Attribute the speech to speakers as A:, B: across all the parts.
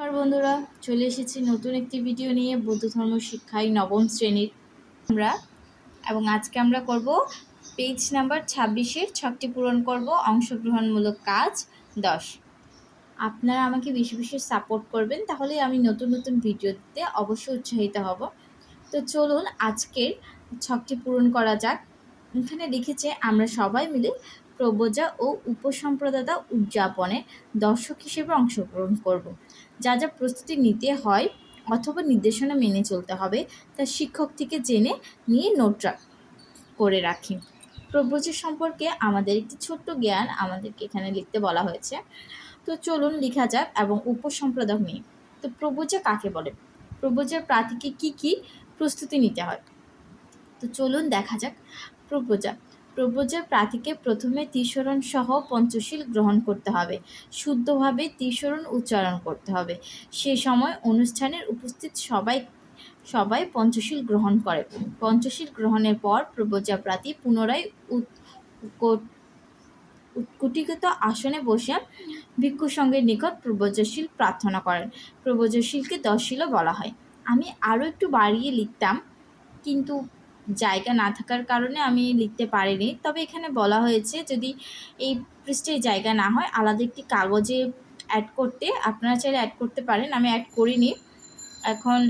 A: নমস্কার বন্ধুরা, চলে এসেছি নতুন একটি ভিডিও নিয়ে, বৌদ্ধ ধর্ম শিক্ষায় নবম শ্রেণির। আমরা, এবং আজকে আমরা করব পেজ নাম্বার ছাব্বিশের ছকটি পূরণ করব, অংশগ্রহণমূলক কাজ দশ। আপনারা আমাকে বেশি বেশি সাপোর্ট করবেন, তাহলে আমি নতুন নতুন ভিডিও দিতে অবশ্যই উৎসাহিত হব। তো চলুন, আজকের ছকটি পূরণ করা যাক। এখানে লিখেছে, আমরা সবাই মিলে প্রবজা ও উপসম্প্রদাতা উদযাপনে দর্শক হিসেবে অংশগ্রহণ করব। যা যা প্রস্তুতি নিতে হয় অথবা নির্দেশনা মেনে চলতে হবে, তা শিক্ষক থেকে জেনে নিয়ে নোট করে রাখি। প্রব্রজের সম্পর্কে আমাদের একটি ছোট্ট জ্ঞান আমাদেরকে এখানে লিখতে বলা হয়েছে। তো চলুন লেখা যাক এবং উপসম্প্রদায় নিয়ে তো প্রব্রজা কাকে বলে? প্রব্রজার প্রার্থীকে কি কি প্রস্তুতি নিতে হয়? তো চলুন দেখা যাক। প্রব্রজা প্রব্রজার প্রার্থীকে প্রথমে ত্রিশরণ সহ পঞ্চশীল গ্রহণ করতে হবে। শুদ্ধভাবে ত্রিশরণ উচ্চারণ করতে হবে। সে সময় অনুষ্ঠানের উপস্থিত সবাই সবাই পঞ্চশীল গ্রহণ করে। পঞ্চশীল গ্রহণের পর প্রব্রজা প্রার্থী পুনরায় উৎকুটিগত আসনে বসে ভিক্ষু সঙ্গের নিকট প্রব্রজশীল প্রার্থনা করেন। প্রব্রজশীলকে দশশীলও বলা হয়। আমি আরও একটু বাড়িয়ে লিখতাম, কিন্তু জায়গা না থাকার কারণে আমি লিখতে পারিনি। তবে এখানে বলা হয়েছে, যদি এই পৃষ্ঠের জায়গা না হয়, আলাদা একটি কাগজে অ্যাড করতে, আপনারা চাইলে অ্যাড করতে পারেন। আমি অ্যাড করিনি। এখন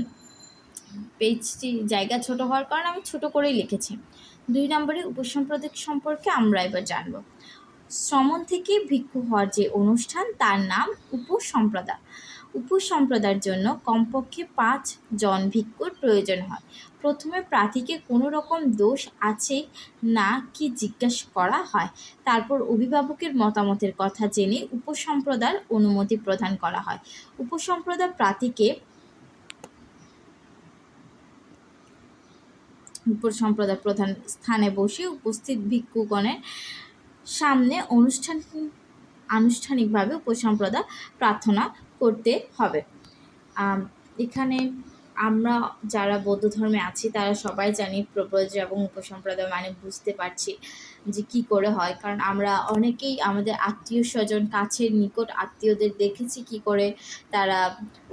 A: পেজটি জায়গা ছোট হওয়ার কারণে আমি ছোট করেই লিখেছি। দুই নম্বরে উপসম্প্রদায় সম্পর্কে আমরা এবার জানব। শ্রমণ থেকে ভিক্ষু হওয়ার যে অনুষ্ঠান, তার নাম উপসম্প্রদা উপসম্প্রদায়ের জন্য কমপক্ষে পাঁচ জন ভিক্ষুর প্রয়োজন হয়। প্রথমে প্রার্থীকে কোনো রকম দোষ আছে না কি জিজ্ঞাসা করা হয়? তারপর অভিভাবকের মতামতের কথা জেনে উপসম্প্রদায়ের অনুমতি প্রদান করা হয়। উপসম্প্রদায় প্রার্থীকে উপসম্প্রদায় প্রধান স্থানে বসে উপস্থিত ভিক্ষুগণের সামনে অনুষ্ঠান আনুষ্ঠানিকভাবে উপসম্প্রদায় প্রার্থনা করতে হবে। এখানে আমরা যারা বৌদ্ধ ধর্মে আছি, তারা সবাই জানি প্রব্রজ এবং উপসম্প্রদায় মানে বুঝতে পারছি যে কি করে হয়। কারণ আমরা অনেকেই আমাদের আত্মীয় স্বজন, কাছের, নিকট আত্মীয়দের দেখেছি কি করে তারা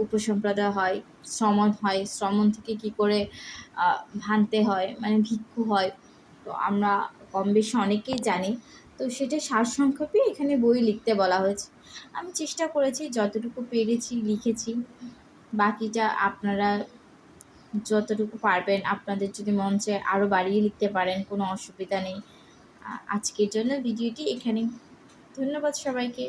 A: উপসম্প্রদায় হয়, শ্রমণ হয়, শ্রমণ থেকে কি করে ভানতে হয় মানে ভিক্ষু হয়। তো আমরা কম বেশি অনেকেই জানি তো সেটা সারসংক্ষেপে এখানে বই লিখতে বলা হয়েছে। আমি চেষ্টা করেছি, যতটুকু পেরেছি লিখেছি। বাকিটা আপনারা যতটুকু পারবেন, আপনাদের যদি মন চায় আরও বাড়িয়ে লিখতে পারেন, কোনো অসুবিধা নেই। আজকের জন্য ভিডিওটি এখানে ধন্যবাদ সবাইকে।